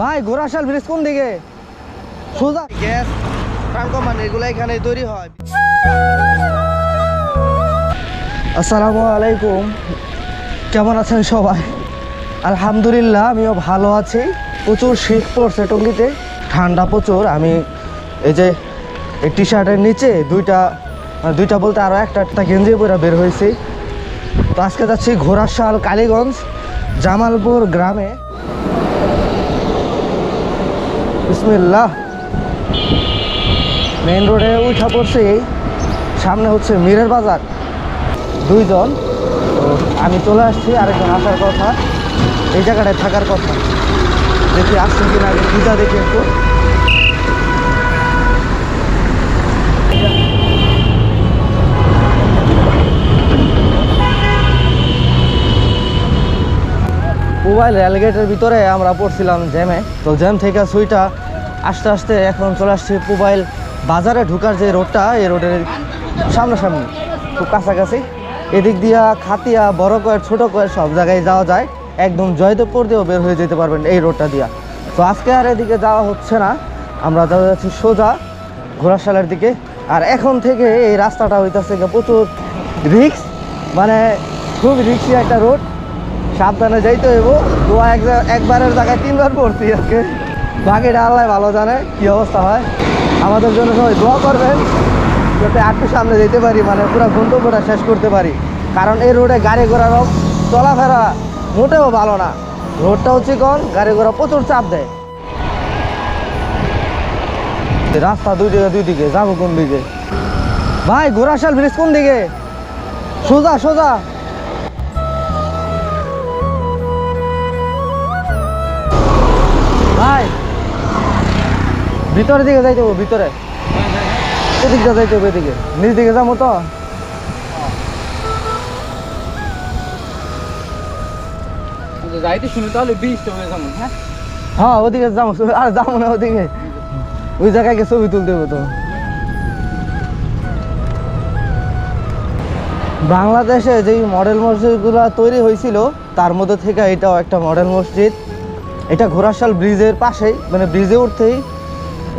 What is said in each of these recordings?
ভাই ঘোড়াশাল ব্রিজ কোন দিকে? সোজা। গ্যাস ট্রাঙ্কমান এগুলো এখানে তৈরি হয়। আসসালামু আলাইকুম। কেমন আছেন সবাই? আলহামদুলিল্লাহ আমিও ভালো আছি। প্রচুর শীত পড়ছে টঙ্গিতে। ঠান্ডা প্রচুর। আমি এই যে এই টি শার্টের নিচে দুইটা দুইটা বলতে আরও একটা একটা গেঞ্জি পরে বের হয়েছি। তো আজকে যাচ্ছি ঘোড়াশাল কালীগঞ্জ জামালপুর গ্রামে। বিসমিল্লাহ। মেন রোডে উঠা পড়ছে, সামনে হচ্ছে মিরের বাজার। দুইজন আমি চলে আসছি, আরেকজন আসার কথা। এই জায়গাটায় থাকার কথা। দেখি আসছে কিনা, আগে পূজা দেখি একটু। মোবাইল রেলগেটের ভিতরে আমরা পড়ছিলাম জ্যামে। তো জ্যাম থেকে সুইটা আস্তে আস্তে এখন চলে আসছি মোবাইল বাজারে ঢুকার যে রোডটা, এই রোডের সামনাসামনি, খুব কাছাকাছি। এদিক দিয়া খাতিয়া, বড় কয়ের ছোট কয়ের সব জায়গায় যাওয়া যায়। একদম জয়দেবপুর দিয়েও বের হয়ে যেতে পারবেন এই রোডটা দিয়া। তো আজকে আর এদিকে যাওয়া হচ্ছে না। আমরা যাওয়া যাচ্ছি সোজা ঘোড়াশালের দিকে। আর এখন থেকে এই রাস্তাটা হইতেছে প্রচুর রিক্স। মানে খুব রিক্সি একটা রোড। সাবধানে যাইতে হইব। এক একবারের জায়গায় তিনবার পড়ছি আজকে। বাকিটা আল্লাহ ভালো জানে কি অবস্থা হয়। আমাদের জন্য সবাই দোয়া করবেন, যাতে একটু সামনে যেতে পারি মানে পুরো গন্তব্যটা শেষ করতে পারি। কারণ এই রোডে গাড়ি ঘোড়ার চলাফেরা মোটেও ভালো না। রোডটা হচ্ছে কোন? গাড়ি ঘোড়া প্রচুর চাপ দেয়। রাস্তা দুই দিকে দুই দিকে যাব কোন দিকে? ভাই ঘোড়াশাল ব্রিজ কোন দিকে? সোজা সোজা। ভাই ভিতরের দিকে যাইতে হবে ভিতরে। এদিকটা যাইতে হবে এদিকে। নিচ দিকে যাব তো। যাইতে শুনে তাহলে হয়ে যাব হ্যাঁ? হ্যাঁ ওদিকে যাব আর যাব না ওদিকে। ওই জায়গায় গিয়ে ছবি তুলতে হবে তো। বাংলাদেশে যেই মডেল মসজিদগুলো তৈরি হয়েছিল তার মধ্যে থেকে এটাও একটা মডেল মসজিদ। এটা ঘোড়াশাল ব্রিজের পাশেই মানে ব্রিজে উঠতেই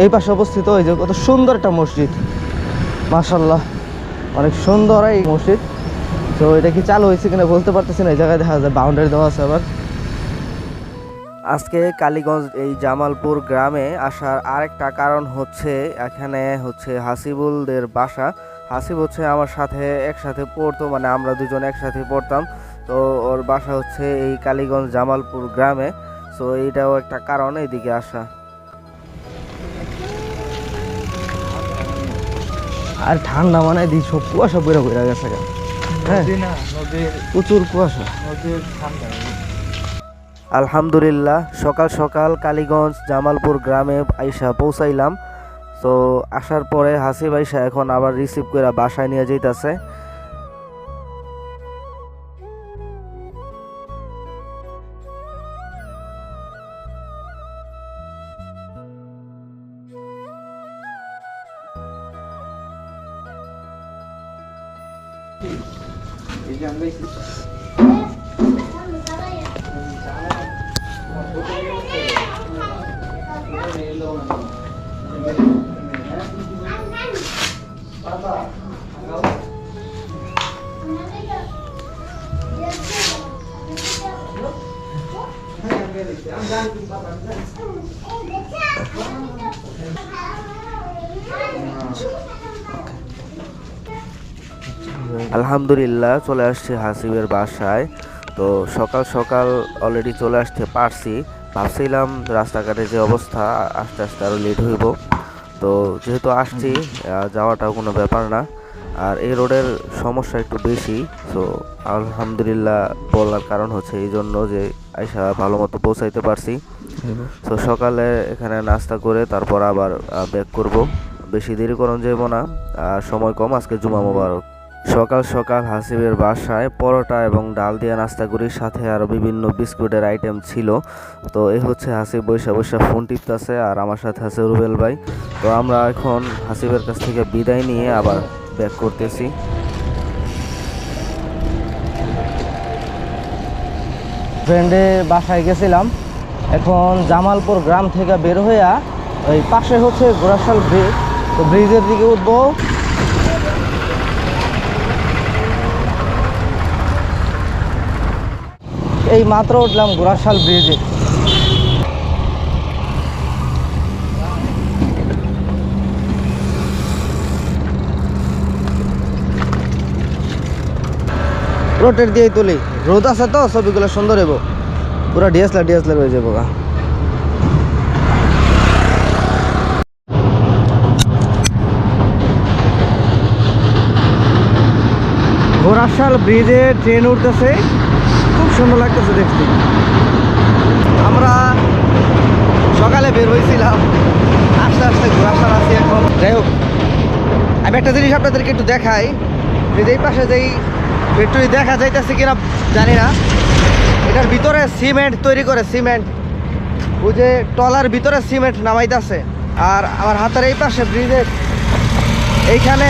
এই পাশে অবস্থিত ওই যে কত সুন্দর একটা মসজিদ। মাশাল্লাহ অনেক সুন্দর এই মসজিদ। তো এটা কি চালু হয়েছে কিনা বলতে পারতেছি না, এই জায়গায় দেখা যায় বাউন্ডারি দেওয়া আছে আবার। আজকে কালীগঞ্জ এই জামালপুর গ্রামে আসার আরেকটা কারণ হচ্ছে, এখানে হচ্ছে হাসিবুলদের বাসা। হাসিব হচ্ছে আমার সাথে একসাথে পড়তো মানে আমরা দুজন একসাথে পড়তাম। তো ওর বাসা হচ্ছে এই কালীগঞ্জ জামালপুর গ্রামে। সো এইটাও একটা কারণ, এদিকে আসা। আর ঠান্ডা মানে দি সব কুয়াশা বেরো বেরো গেছে গা। হ্যাঁ প্রচুর কুয়াশা। আলহামদুলিল্লাহ সকাল সকাল কালীগঞ্জ জামালপুর গ্রামে আইসা পৌঁছাইলাম। তো আসার পরে হাসিব আইসা এখন আবার রিসিভ করে বাসায় নিয়ে যাইতাছে এই যে আমরা আলহামদুলিল্লাহ চলে আসছি হাসিবের বাসায়। তো সকাল সকাল অলরেডি চলে আসতে পারছি ভাবছিলাম রাস্তাঘাটে যে অবস্থা আস্তে আস্তে আরও লেট হইব। তো যেহেতু আসছি যাওয়াটাও কোনো ব্যাপার না। আর এই রোডের সমস্যা একটু বেশি তো আলহামদুলিল্লাহ বলার কারণ হচ্ছে এই জন্য যে আইসা ভালো মতো পৌঁছাইতে পারছি। তো সকালে এখানে নাস্তা করে তারপর আবার ব্যাক করব। বেশি দেরি করন যাব না আর সময় কম আজকে জুমা মোবারক। সকাল সকাল হাসিবের বাসায়, পরোটা এবং ডাল দিয়ে নাস্তা করি সাথে আরও বিভিন্ন বিস্কুটের আইটেম ছিল। তো এই হচ্ছে হাসিব বৈশা বৈশা ফোন টিপতেছে আর আমার সাথে আছে রুবেল ভাই। তো আমরা এখন হাসিবের কাছ থেকে বিদায় নিয়ে আবার ব্যাক করতেছি। ফ্রেন্ডের বাসায় গেছিলাম। এখন জামালপুর গ্রাম থেকে বের হইয়া ওই পাশে হচ্ছে গোরাশাল ব্রিজ তো ব্রিজের দিকে উঠবো। এই মাত্র উঠলাম গোরাশাল ব্রিজে রোটের দিয়েই তুলি। রোদ আছে তো, ছবিগুলো সুন্দর হইব। পুরো ডিএসএলআর ডিএসএলআর হয়ে যাব গা ঘোড়াশাল ব্রিজে ট্রেন উঠতেছে। খুব সুন্দর লাগতেছে দেখতে। আমরা সকালে বের হয়েছিলাম, আস্তে আস্তে ঘোড়াশাল আছি এখন। যাই হোক, আমি একটা জিনিস আপনাদেরকে একটু দেখাই, যে এই পাশে যেই ফ্যাক্টরি দেখা যাইতেছে কিনা জানি না, এটার ভিতরে সিমেন্ট তৈরি করে, সিমেন্ট। ওই যে টলার ভিতরে সিমেন্ট নামাইতেছে, আর আমার হাতের এই পাশে ব্রিজের এইখানে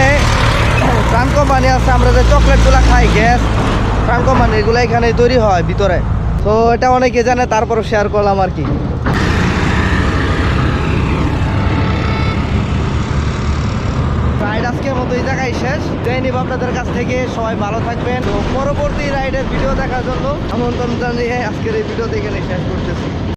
প্রাণ কোম্পানি আছে, আমরা যে চকলেটগুলো খাই, গ্যাস প্রাণ মানে এগুলো এখানে তৈরি হয় ভিতরে। তো এটা অনেকে জানে তারপর শেয়ার করলাম আর কি। রাইড আজকের মতো শেষ। আপনাদের কাছ থেকে। সবাই ভালো থাকবেন। পরবর্তী রাইডের ভিডিও দেখার জন্য আমন্ত্রণ জানিয়ে আজকের এই ভিডিও দেখে শেষ করতেছি।